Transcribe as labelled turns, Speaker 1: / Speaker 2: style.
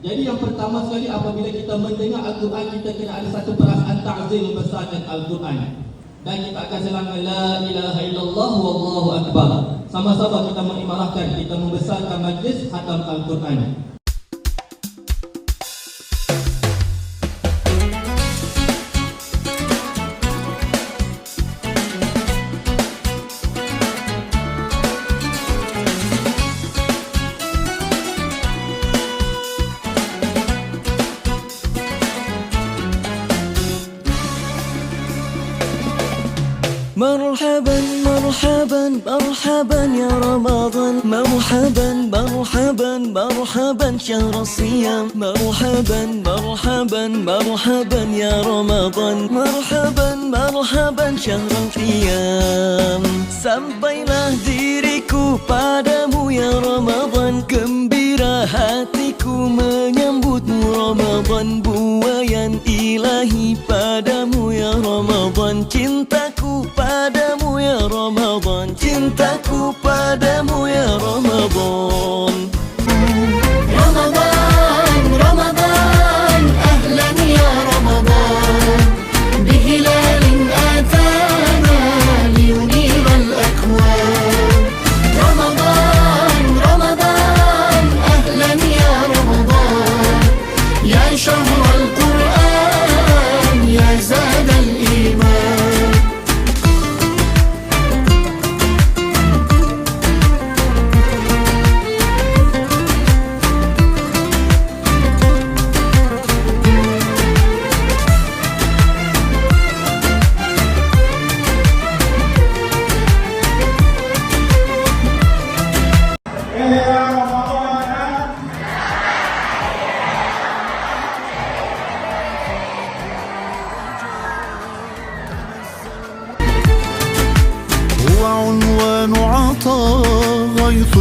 Speaker 1: Jadi yang pertama sekali apabila kita mendengar Al-Quran kita kena ada satu perasaan takzim membesarkan Al-Quran. Dan kita akan selangkan la ilaha illallah wallahu akbar. Sama-sama kita mengimarahkan kita membesarkan majlis khatam Al-Quran.
Speaker 2: مرحبا مرحبا مرحبا يا رمضان مرحبا مرحبا مرحبا شهر الصيام مرحبا مرحبا مرحبا يا رمضان مرحبا مرحبا شهر القيام Sampailah diriku padamu ya Ramadan Gembira hatiku menyambutmu Ramadan Buayan ilahi padamu ya Ramadan Cintaku padamu Ramadan. Cintaku padamu ya Ramadan
Speaker 3: hayata gayfı